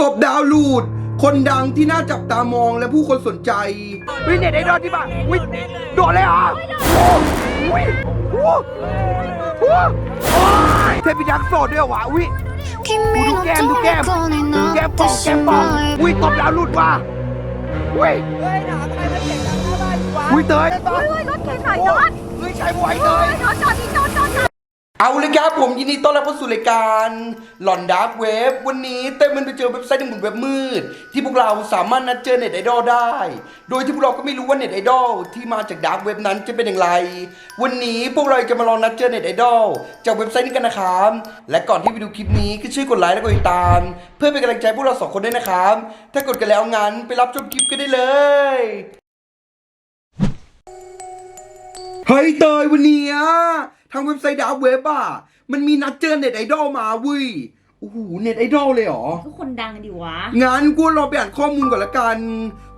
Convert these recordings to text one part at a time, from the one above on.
ตบดาวลูด คนดังที่น่าจับตามองและผู้คนสนใจ วิ่งเน็ตไอดอลที่บ้านวิ่งโดดเลยเหรอโอ้ยโอ้ยโอ้ยเทพิทักษ์โสดด้วยวะวิดูแก้มดูแก้มดูแก้มปองแก้มปองวิ่งตบดาวลูดว่ะวิ่งเฮ้ยหนาทำไมมันเสียดังหน้บ้านวะวิ่งเตยฮ้ยรถเก๋งสายจอดวิ่งใช้ไหวยเตยจอดจอดจอดจอด เอาเลยครับผมยินดีต้อนรับเข้าสู่รายการหลอนดาร์กเว็บวันนี้เต้มันไปเจอเว็บไซต์หนึ่งบนเว็บมืด ที่พวกเราสามารถนัดเจอเน็ตไอดอลได้ โดยที่พวกเราก็ไม่รู้ว่าเน็ตไอดอลที่มาจากดาร์กเว็บนั้นจะเป็นอย่างไร วันนี้พวกเราจะมาลองนัดเจอเน็ตไอดอลจากเว็บไซต์นี้กันนะครับและก่อนที่ไปดูคลิปนี้ก็ช่วยกดไลค์และกดติดตาม เพื่อเป็นกำลังใจพวกเราสองคนด้วยนะครับถ้ากดกันแล้วงั้นไปรับชมคลิปกันได้เลยเฮ้ยเตยวันนี้ ทางเว็บไซต์ดาวเว็บอะมันมีนัดเจอเน็ตไอดอลมาเว้ยโอ้โหเน็ตไอดอลเลยเหรอ ก็คนดังดิวะงั้นกูลองไปอ่านข้อมูลก่อนละกัน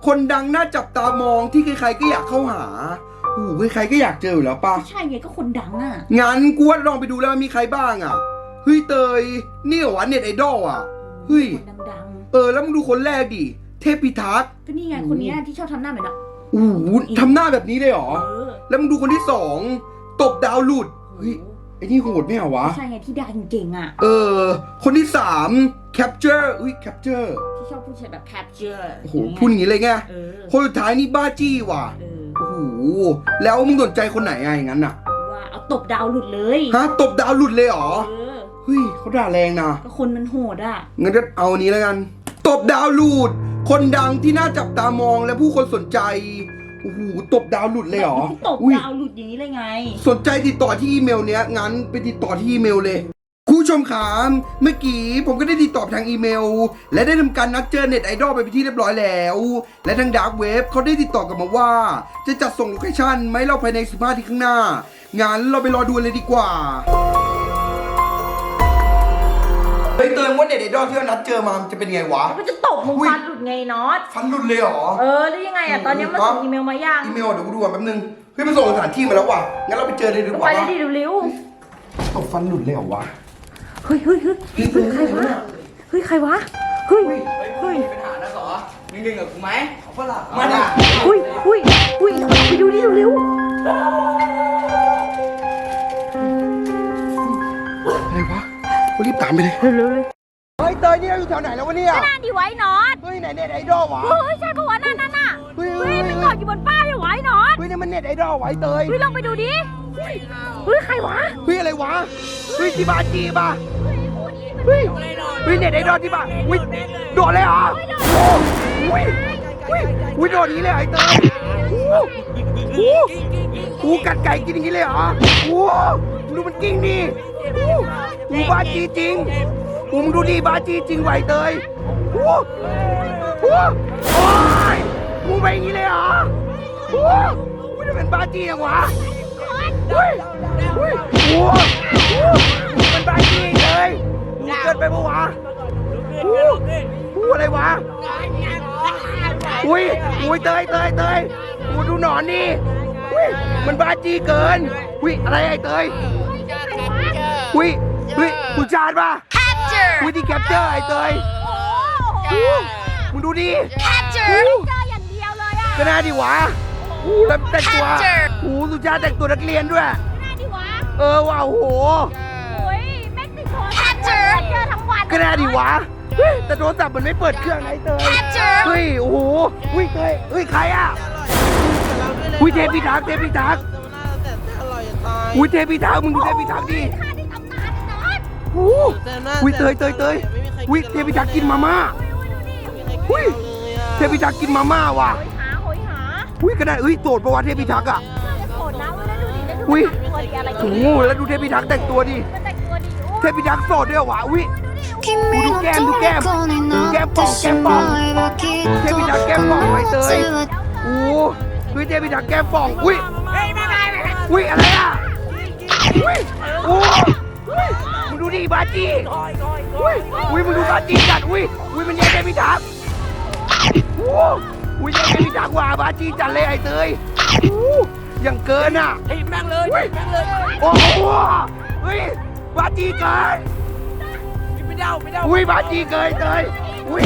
คนดังน่าจับตามองที่ใครๆก็อยากเข้าหาโอ้โหใครๆก็อยากเจออยู่แล้วปะใช่ไงก็คนดังอะงั้นกูว่าลองไปดูแล้วมีใครบ้างอะ เฮ้ยเตยนี่เหรอวะเน็ตไอดอลอะ เฮ้ย คนดังเออแล้วมึงดูคนแรกดิ เทพพิทักษ์ๆก็นี่ไงคนเนี้ยที่ชอบทำหน้าเหมือนอะโอ้โหทำหน้าแบบนี้เลยเหรอ เออ แล้วมึงดูคนที่สอง ตบดาวหลุด เฮ้ยไอ้นี่โหดไม่เหรอวะใช่ไงที่ดังเก่งอะ เออ คนที่สาม capture อุ้ย capture ที่ชอบพูดใช้แบบ capture โอ้โหพูดอย่างนี้เลยไง เออคนสุดท้ายนี่บ้าจี้ว่ะ เออโอ้โห แล้วมึงสนใจคนไหนอะอย่างนั้นอะว่าเอาตบดาวหลุดเลยฮะ ตบดาวหลุดเลยเหรอ เออ เฮ้ยเขาด่าแรงนะ ก็คนมันโหดอะ งั้นก็เอาอันนี้แล้วกัน ตบดาวหลุดคนดังที่น่าจับตามองและผู้คนสนใจ โอ้โหตบดาวหลุดเลยเหรอแบบตบอุ้ยดาวหลุดอย่างนี้เลยไง สนใจติดต่อที่อีเมลเนี้ยงั้นไปติดต่อที่อีเมลเลยคุณผู้ชมขามเมื่อกี้ผมก็ได้ติดต่อไปทางอีเมล และได้ทำการนัดเจอเน็ตไอดอลไปเป็นที่เรียบร้อยแล้ว และทางดาร์กเว็บเขาได้ติดต่อกลับมาว่า จะจัดส่งโลเคชั่นไหมเราภายใน15ทีข้างหน้างั้นเราไปรอดูเลยดีกว่า เฮ้ยเติมว่าเน็ตไอดอลที่เรานัดเจอมามันจะเป็นไงวะก็จะตบมึงอุ้ยฟันหลุดไงน็อต ฟันหลุดเลยเหรอ เออแล้วยังไงอะ ตอนนี้มาส่งอีเมลมายังอีเมลเดี๋ยวกูดูก่อนแป๊บนึง เฮ้ยมันส่งสถานที่มาแล้วว่ะ งั้นเราไปเจอเลยดีกไปว่าเลยปะดิเร็วตบฟันหลุดเลยเหรอวะ ๆเฮ้ยเฮ้ยเฮ้ยเฮ้ยเฮ้ยใครวะ เฮ้ยใครวะ เฮ้ย เฮ้ย ปัญหานะสอมีหนึ่งกับกูไหมเอาฝรั่งมาดิอุ้ยอุ้ยอุ้ยามไปเลยๆเร็วๆเลยเฮ้ยเตยนี่เราอยู่แถวไหนแล้ววะเนี่ยนั่นดิไว้น็อตเฮ้ยไหนเน็ตไอดอลวะ เฮ้ยใช่ปะวะนั่นนั่นน่ะเฮ้ยเฮ้เฮ้ย ยมันเฮ้เกาะอยู่บนป้ายเหรอไว้น็อตเฮ้ยนี่มันเน็ตไอดอลไว้เตย เฮ้ยลองไปดูดิเฮ้ยใครวะเฮ้ยอะไรวะ เฮ้ยที่บ้านจีป่ะเฮ้ยเฮ้ยเน็ตไอดอลที่บ้านเฮ้ยโดดเลยเหรอโอ้เฮ้ยเฮ้ยเฮ้ยโดดอย่างนี้เลยเหรอไอเตยโอ้โหโอ้กัดไก่กินอย่างนี้เลยเหรอโอ้ดูมันกิ้งดิโอ้โหบ้าจีจริงโอ้มดูดิบ้าจีจริงไหวเตยโอ้โหโอ้ยกูไปอย่างนี้เลยเหรอโอ้มึงจะเป็นบาจียังวะเฮ้ยเฮ้ยโอ้โหมันบาจีเลยมึงเกินไปปะวะโอ้โหอะไรวะอุ้ยอุ้ยเตยเตยเตยกูดูหนอนนี่อุ้ยมันบาจีเกินอุ้ยอะไรไอ้เตย อุ้ยอุ้ยคุณชาติป่ะอุ้ยที่แคปเจอร์ไอ้เตยอู้มึงดูดิเจออย่างเดียวเลยอะก็น่าดีวะอู้แล้วแต่งตัวอู้สุชาติแต่งตัวนักเรียนด้วย น่าดิวะเออว้าวโหโอ้ยแม็กซิโกเจอเจอทั้งวันก็น่าดีวะเฮ้ยแต่โทรศัพท์มันไม่เปิดเครื่องไอ้เตยเฮ้ยโอ้โหอุ้ยเตยเฮ้ยใครอะ อุ้ยเทพิทักษ์เทพิทักษ์แต่อร่อยจะตายอุ้ยเทพิทักษ์มึงดูเทพิทักษ์ดิค่าที่ตำนาน น็อต โอ้โหอุ้ยเตยเตยเตยอุ้ยเทพิทักษ์กินมาม่า อุ้ย เทพิทักษ์กินมาม่าว่ะ โหยหาโหยหา อุ้ยก็ได้เอ้ยโสดประวัติเทพิทักษ์อ่ะ โหดนะแล้วดูดิแล้วดู อุ้ย ตัวดีอะไร โอ้โหแล้วดูเทพิทักษ์แต่งตัวดิ มันแต่งตัวดี เทพิทักษ์โสดด้วยเหรอวะอุ้ย 君の虜になってしまえばきっとこの夏は โอ้โหอุ้ยเทพิทักษ์แก้มป่อง อุ้ยอุ้ยอะไรอ่ะ อุ้ยโอ้อุ้ยมึงดูดิ บาจีอุ้ยอุ้ยมึงดูบาจีจัดอุ้ยอุ้ยมันแย่งเทพิทักษ์โอ้อุ้ยแย่งเทพิทักษ์ว่ะบาจีจัดเลยไอ้เตยโอ้ยังเกินอะไอ้แม่งเลยแม่งเลยโอ้โหเฮ้ยบาจีเกินไม่เดาไม่เดาอุ้ยบาจีเกินเตยอุ้ย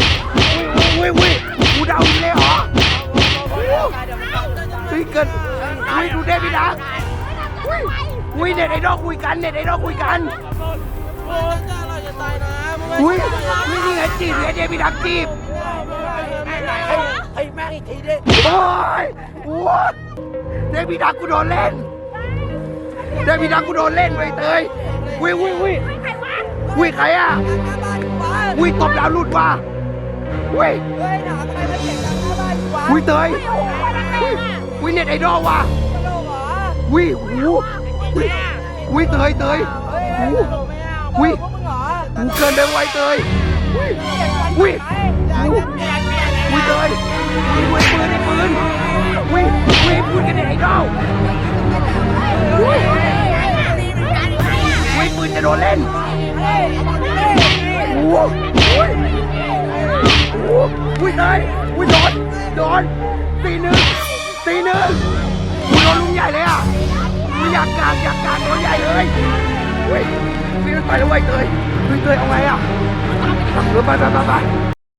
อุ้ยอุ้ยอุ้ยกูเดาอีกเลยเหรอเฮ้ยเกินอุ้ยดูเดวิดนะอุ้ยอุ้ยเน็ตไอดอลคุยกันเน็ตไอดอลคุยกัน โอ้ยอร่อยจะตายนะมึงอุ้ยอุ้ยนี่ไงจีบไงเดวิดดักจีบไอ้แม่งอีกทีดิโอ้ยโอ้ยเดวิดดักกูโดนเล่นเดวิดดักกูโดนเล่นไว้เตยอุ้ยอุ้ยอุ้ยอุ้ยใครอะอุ้ยตบดาวหลุดว่ะอุ้ยเฮ้ยหนาทำไมมันเสียงดังหน้าบ้านกูวะอุ้ยเตยอุ้ยเน็ตไอดอลว่ะตลกเหรออุ้ยหูอุ้ยอุ้ยเตยเตยเอุ้ยกูเกินไปไวเตยอุ้ยอุ้ยอุ้ยเตยอุ้ยอุ้ยปืนไอ้ปืนอุ้ยอุ้ยปืนกันเน็ตไอดอลอุ้ยอุ้ยปืนจะโดนเล่นโอ้โหอุ้ยอุ้ยเตยอุ้ยโดนโดนตีหนึ่งตีหนึ่งอุ้ยโดนลุงใหญ่เลยอะไม่อยากการอยากการตัวใหญ่เลย เฮ้ยนี่มันไปแล้วไอ้ยเตยเฮ้ยเตยเอาไงอะเออไปไปไปไป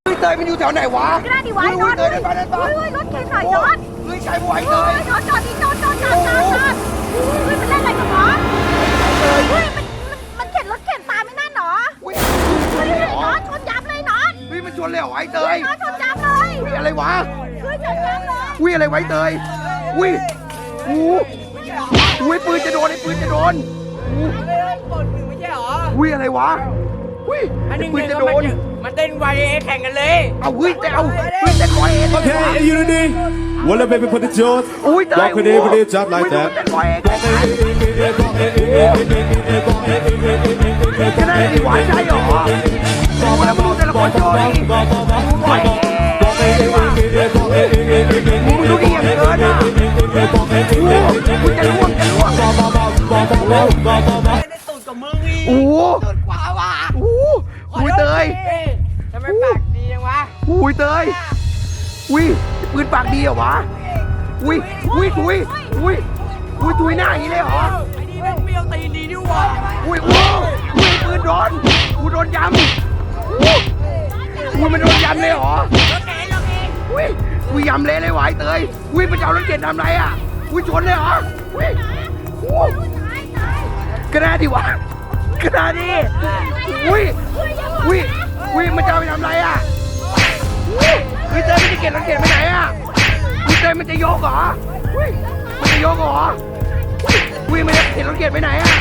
เฮ้ยเตยมันอยู่แถวไหนวะก็ได้ดิวะเฮ้ยจอดเตยเดินไปเดินไปเฮ้ยรถเข็นหน่อยจอดเฮ้ยใครไหวเตยจอดจอดดิจอดจอดจอดจอดจอดเฮ้ยมันเล่นอะไรกันวะเฮ้ยมันมันมันเข็นรถเข็นตามไม่นั่นหรอเฮ้ยเฮ้ยน็อตชนยับเลยน็อตเฮ้ยมันชนเลยเหรอไอ้เตยน็อตชนยับเลยเฮ้ยอะไรวะเฮ้ยชนยับเลยอุ้ยอะไรไวะไอ้เตยอุ้ยอู้อุ้ยปืนจะโดนไอ้ปืนจะโดนอู้ เฮ้ยปวดมือไม่ใช่หรอ อุ้ยอะไรวะอุ้ยอันนี้ปืนเงินจะโดน มันเต้นไวเอแข่งกันเลย เอาเฮ้ยแต่เอาเฮ้ยแต่คอยเอง Okay, are you ready? Well, baby, put it on. อุ้ยเตย Walk it in, put it just like อุ้ย that. แต่คอยเองจะได้ดีหวานใจเหรอดูแล้วมึงดูแต่ละคนโดิค อุ้ยเตยอุ้ยปืนปากดีเหรอวะอุ้ยอุ้ยอุ้ยอุ้ยอุ้ยตุยหน้าอย่างนี้เลยเหรอไอ้นี่แม่งเปรี้ยวตีนดีดิวะอุ้ยโอ้อุ้ยปืนโดนกูโดนยำอุ้ยอุ้ยมันโดนยำเลยเหรออุ้ยอุ้ยยำเละเลยหวายเตยอุ้ยมันจะเอารถเก๋งทำไรอะอุ้ยชนเลยเหรออุ้ยอุ้ยกระดาษดิวะกระดาษดิอุ้ยอุ้ยอุ้ยมันจะเอาไปทำไรอะอุ้ยอุ้ ยเตยมันจะเก็บรถเก๋งไปไหนอะอุ้ยเตยมันจะโยกเหรอมันจะโยกเหรออุ้ยมันจะเก็บรถเก๋งไปไหนอะ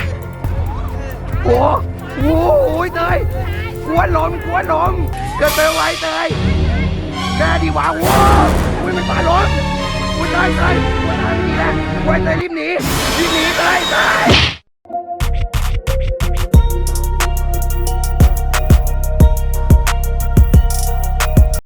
โอ้โหโอ้ยเตยกวนลมกวนลมเกิดไปไวเตยแค่ดีว่าว้วอุ้ยมันปาลมอุ้ยเตยเตยอุ้ยเตยหนีแล้วอุ้เตยรีบหนีรีบหนีเตยเตย